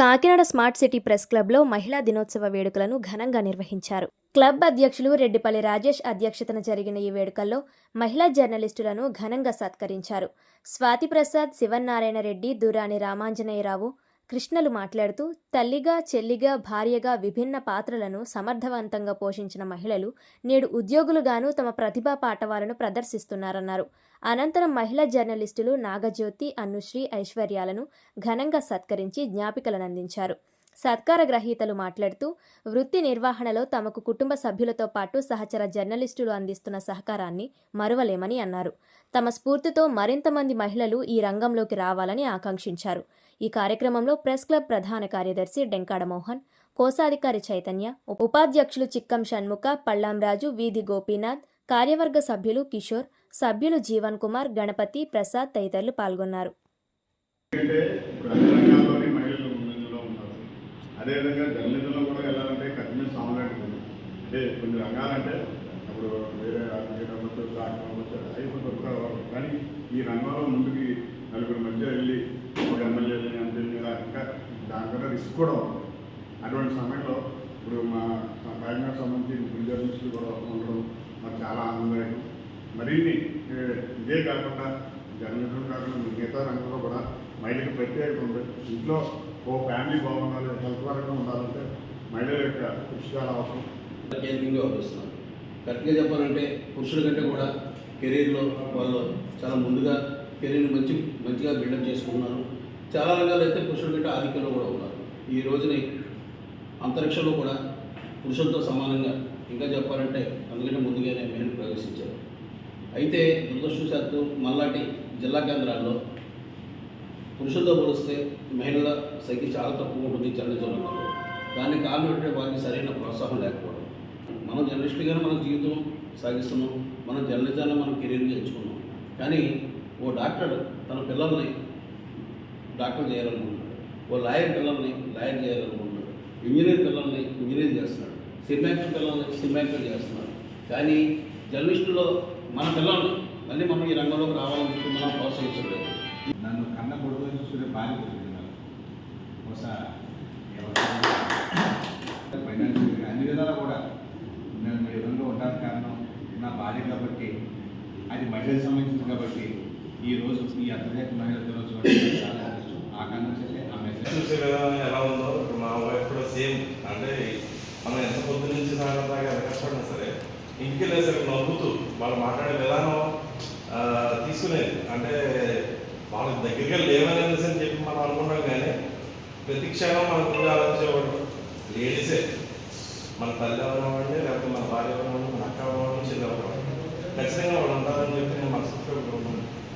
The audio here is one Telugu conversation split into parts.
కాకినాడ స్మార్ట్ సిటీ ప్రెస్ క్లబ్లో మహిళా దినోత్సవ వేడుకలను ఘనంగా నిర్వహించారు. క్లబ్ అధ్యక్షులు రెడ్డిపల్లి రాజేష్ అధ్యక్షతన జరిగిన ఈ వేడుకల్లో మహిళా జర్నలిస్టులను ఘనంగా సత్కరించారు. స్వాతి ప్రసాద్ శివన్నారాయణ రెడ్డి దురాని రామాంజనేయరావు కృష్ణలు మాట్లాడుతూ తల్లిగా చెల్లిగా భార్యగా విభిన్న పాత్రలను సమర్థవంతంగా పోషించిన మహిళలు నేడు ఉద్యోగులుగాను తమ ప్రతిభా పాటవాలను ప్రదర్శిస్తున్నారన్నారు. అనంతరం మహిళా జర్నలిస్టులు నాగజ్యోతి అనుశ్రీ ఐశ్వర్యాలను ఘనంగా సత్కరించి జ్ఞాపికలను అందించారు సత్కార గ్రహీతలు మాట్లాడుతూ వృత్తి నిర్వహణలో తమకు కుటుంబ సభ్యులతో పాటు సహచర జర్నలిస్టులు అందిస్తున్న సహకారాన్ని మరువలేమని అన్నారు. తమ స్ఫూర్తితో మరింత మంది మహిళలు ఈ రంగంలోకి రావాలని ఆకాంక్షించారు. ఈ కార్యక్రమంలో ప్రెస్ క్లబ్ ప్రధాన కార్యదర్శి డెంకాడ మోహన్ కోశాధికారి చైతన్య ఉపాధ్యక్షులు చిక్కం షణ్ముఖ పళ్ళాం రాజు వీధి గోపీనాథ్ కార్యవర్గ సభ్యులు కిషోర్ సభ్యులు జీవన్ కుమార్ గణపతి ప్రసాద్ తదితరులు పాల్గొన్నారు అంటే ఇప్పుడు అన్ని రంగాల్లోని మహిళలు ముందంజలో ఉన్నారు అదేవిధంగా జర్నలిజంలో కూడా వెళ్ళాలంటే కఠిన సామలాంటిది అంటే కొన్ని రంగాలంటే ఇప్పుడు వేరే రాజకీయ అవ్వచ్చు రాష్ట్రం అవ్వచ్చు అయిపోయి దొరకవాలి కానీ ఈ రంగంలో ముందుకి నలుగురు మధ్య వెళ్ళి ఒక ఎమ్మెల్యేని ఎంపీని ఇలా ఇంకా దానికన్నా రిస్క్ కూడా ఉంది. అటువంటి సమయంలో ఇప్పుడు మా మా కాకినాడ సంబంధించి ముగ్గురు జర్నలిస్టులు కూడా ఉండడం మాకు చాలా ఆనందదాయకం మరిన్ని ఇదే కాకుండా జర్నలిజం కాకుండా మిగతా రంగంలో కూడా మహిళకు ప్రత్యేకత ఉంది. ఇంట్లో ఓ ఫ్యామిలీ బాగుండాలి హెల్త్ పరంగా ఉండాలంటే మహిళల యొక్క కృషి చాలా అవసరం. కేంద్రంగా వస్తున్నారు కరెక్ట్గా చెప్పాలంటే పురుషుల కంటే కూడా కెరీర్లో వాళ్ళు చాలా ముందుగా కెరీర్ని మంచి మంచిగా బిల్డప్ చేసుకున్నారు చాలా రంగాలు అయితే పురుషుల కంటే ఆధిక్యంలో కూడా ఉన్నారు. ఈ రోజుని అంతరిక్షంలో కూడా పురుషులతో సమానంగా ఇంకా చెప్పాలంటే అందుకంటే ముందుగానే మహిళలు ప్రవేశించారు. అయితే దురదృష్టవశాత్తు మల్లాటి జిల్లా కేంద్రాల్లో పురుషులతో పోలిస్తే మహిళల సంఖ్య చాలా తక్కువ ఉంటుంది జర్నలిజంలో దానికి కారణం ఏంటంటే వారికి సరైన ప్రోత్సాహం లేకపోవడం. మనం జర్నలిస్టులుగానే మన జీవితం సాగిస్తున్నాం. మనం జర్నలిజాన్ని మనం కెరీర్గా ఎంచుకున్నాం. కానీ ఓ డాక్టర్ తన పిల్లల్ని డాక్టర్ చేయాలనుకుంటున్నాడు. ఓ లాయర్ పిల్లల్ని లాయర్ చేయాలనుకుంటున్నాడు. ఇంజనీర్ పిల్లల్ని ఇంజనీర్ చేస్తున్నాడు. సినిమా యాక్టర్ పిల్లల్ని సినిమా యాక్టర్ చేస్తున్నాడు. కానీ జర్నలిస్టులో మన పిల్లల్ని మళ్ళీ మనం ఈ రంగంలోకి రావాలని చెప్పి మనం ప్రోత్సహించడం చూసుకునే బహుశా ఫైనాన్షియల్ అన్ని విధాలా కూడా నేను మీ విధంగా ఉండడానికి కారణం నా భార్య కాబట్టి అది మహిళలకు సంబంధించింది కాబట్టి ఈ రోజు ఈ అంతర్జాతీయ మహిళా దినోత్సవం చాలా అదృష్టం ఆ కారణం ఆ మెసేజ్ చూసే విధానం ఎలా ఉందో మా వైఫ్ కూడా సేమ్ అంటే మనం ఎంత పొద్దు నుంచి సాయంత్రం దాకా ఎంత కష్టపడినా సరే ఇంటికి వెళ్ళేసరికి నవ్వుతూ వాళ్ళు మాట్లాడే విధానం తీసుకునేది అంటే వాళ్ళకి దగ్గరగా లేవనేసి అని చెప్పి మనం అనుకున్నాం కానీ ప్రతి క్షణం మన ముందు ఆలోచించేవాడు లేడీసే మన తల్లి ఎవరవ్వండి లేకపోతే మన భార్య ఎవరవ్వండి మన అక్క ఎవరవ్వండి చెల్లి ఎవరవ్వండి ఖచ్చితంగా వాళ్ళు ఉంటారని చెప్పి నేను మనసులో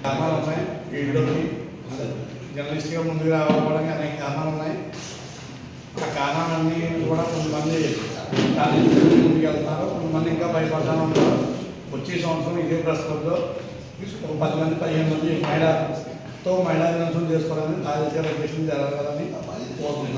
కారణాలు ఉన్నాయి? జర్నలిస్ట్గా ముందుకు రావడానికి అనేక కారణాలు ఉన్నాయి. ఆ కారణాలన్నీ కూడా కొంతమంది ముందుకు వెళ్తున్నారు కొంతమంది ఇంకా భయపడతాను ఉంటారు. వచ్చే సంవత్సరం ఇదే ప్రస్తుతంలో ఒక పది మంది పదిహేను మంది తో మహిళా దినోత్సవం చేసుకోవాలని రాజకీయ ఉద్దేశం జరగాలని కోరుకుంటున్నాను